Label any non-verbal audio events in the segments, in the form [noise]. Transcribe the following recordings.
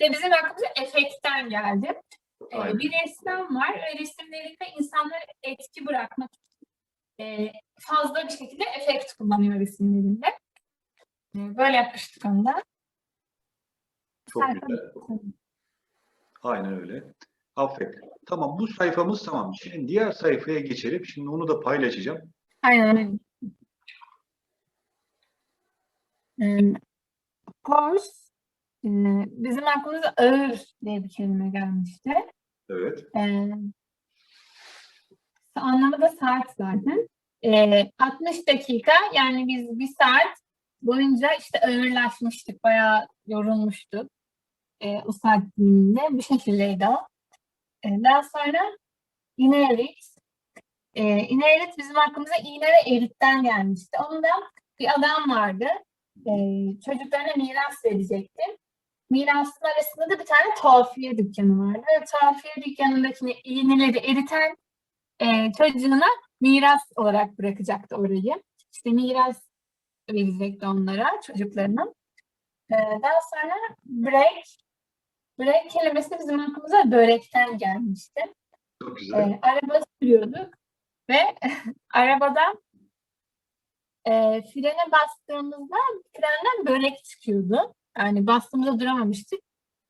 Ve bizim aklımıza efektten geldi. Ee, Aynen. bir ressam var ve resimlerinde insanlara etki bırakmak için e, fazla bir şekilde efekt kullanıyor resimlerinde. Ee, böyle yapmıştık onu da. Çok Sayfa- güzel. Aynen öyle. Affet. Tamam bu sayfamız tamam. Şimdi diğer sayfaya geçelim. Şimdi onu da paylaşacağım. Aynen öyle. Ee, Course, e, bizim aklımıza ağır diye bir kelime gelmişti. Evet. Ee, anlamı da saat zaten. Ee, 60 dakika yani biz bir saat boyunca işte ağırlaşmıştık. Bayağı yorulmuştuk. Ee, o saat diliminde. Bu şekildeydi o. Ee, daha sonra iğne erit. Ee, iğne erit bizim aklımıza iğne ve eritten gelmişti. Onda bir adam vardı. Ee, çocuklarına miras verecekti. Mirasın arasında da bir tane tuhafiye dükkanı vardı. Ve tuhafiye dükkanındaki iğneleri eriten e, çocuğuna miras olarak bırakacaktı orayı. İşte miras verecekti onlara, çocuklarına. Ee, daha sonra break. Break kelimesi bizim aklımıza börekten gelmişti. Çok güzel. Ee, araba sürüyorduk ve [laughs] arabadan e, frene bastığımızda frenden börek çıkıyordu. Yani bastığımızda duramamıştık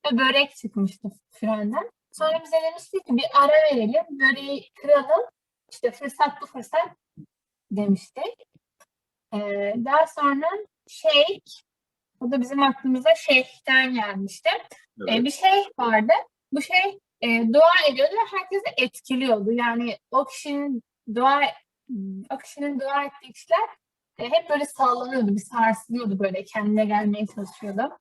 ve börek çıkmıştı frenden. Sonra bize demiştik ki bir ara verelim, böreği kıralım. İşte fırsat bu fırsat demiştik. Ee, daha sonra shake, o da bizim aklımıza şeyhten gelmişti. Ee, Evet. bir şey vardı. Bu şey e, dua ediyordu ve herkesi etkiliyordu. Yani o kişinin dua o kişinin dua ettiği kişiler hep böyle sallanıyordu, bir sarsılıyordu böyle kendine gelmeye çalışıyordu.